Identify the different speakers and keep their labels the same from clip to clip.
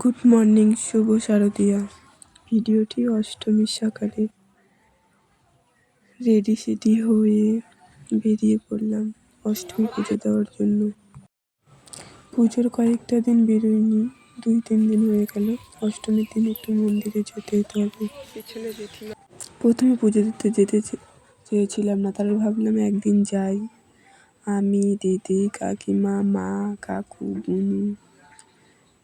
Speaker 1: Good morning শুভ শারদিয়া। ভিডিওটি অষ্টমীর সকালে রেডি সেডি হয়ে বেরিয়ে পড়লাম অষ্টমী পুজো দেওয়ার জন্য। পুজোর কয়েকটা দিন বেরোয়নি দুই তিন দিন হয়ে গেল। অষ্টমীর দিন একটু মন্দিরে যেতে যেতে হবে। পিছনে জেঠিমা। প্রথমে পুজো দিতে যেতে চেয়েছিলাম না তারপর ভাবলাম একদিন যাই। আমি দিদি কাকিমা মা কাকু বুনু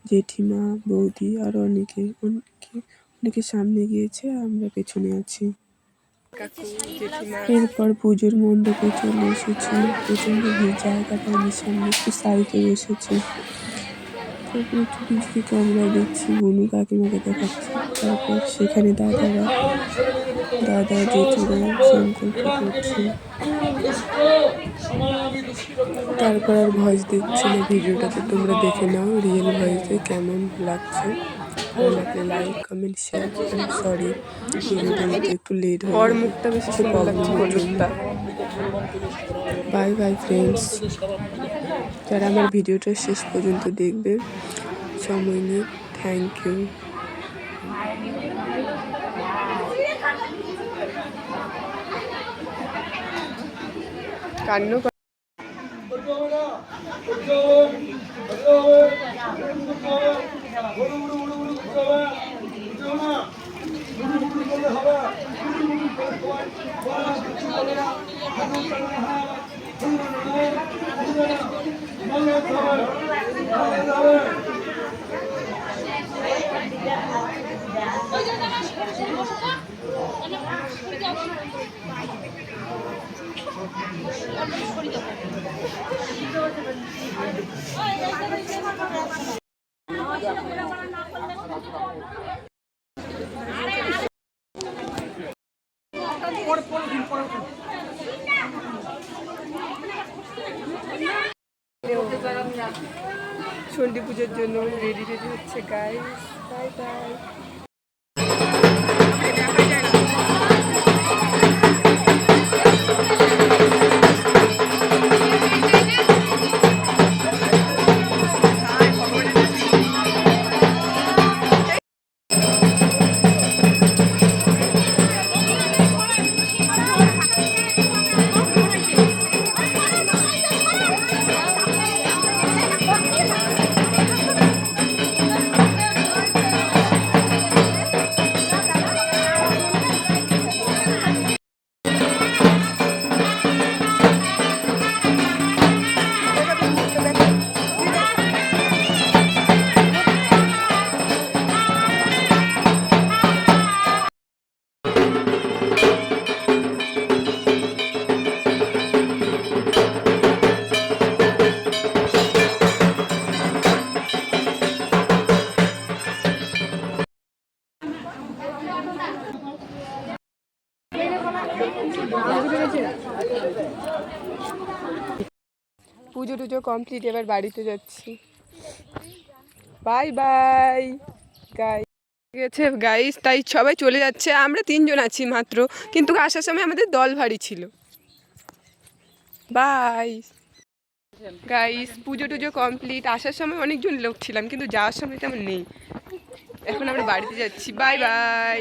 Speaker 1: জেঠিমা বৌদি আর অনেকে অনেকে অনেকে সামনে গিয়েছে আমরা পেছনে আছি। এরপর পুজোর মণ্ডপে চলে এসেছি। প্রচণ্ড ভিড় জায়গাটা আমি সামনে একটু সাইডে বসেছি তারপর একটু থেকে আমরা দেখছি বুনু কাকিমাকে দেখাচ্ছি। তারপর সেখানে দাদারা দাদা জেঠুরা সংকল্প করছে। তারপর আর ভয়েস দিচ্ছে না ভিডিওটাতে। তোমরা দেখে নাও রিয়েল ভয়েসে কেমন লাগছে। ভালো লাগলে লাইক কমেন্ট শেয়ার সরি একটু লেট হয়ে
Speaker 2: ওর মুখটা বেশি সুন্দর লাগছে
Speaker 1: বাই বাই ফ্রেন্ডস যারা আমার ভিডিওটা শেষ পর্যন্ত দেখবে সময় নিয়ে থ্যাংক ইউ
Speaker 2: কান্নু চণ্ডী পুজোর জন্য রেডি রেডি হচ্ছে গাইস বাই বাই পুজো টুজো কমপ্লিট এবার বাড়িতে যাচ্ছি। বাই বাই গাই গেছে গাইস তাই সবাই চলে যাচ্ছে। আমরা তিনজন আছি মাত্র, কিন্তু আসার সময় আমাদের দল ভারী ছিল। বাই গাইস পুজো টুজো কমপ্লিট আসার সময় অনেকজন লোক ছিলাম, কিন্তু যাওয়ার সময় তেমন নেই। এখন আমরা বাড়িতে যাচ্ছি। Bye bye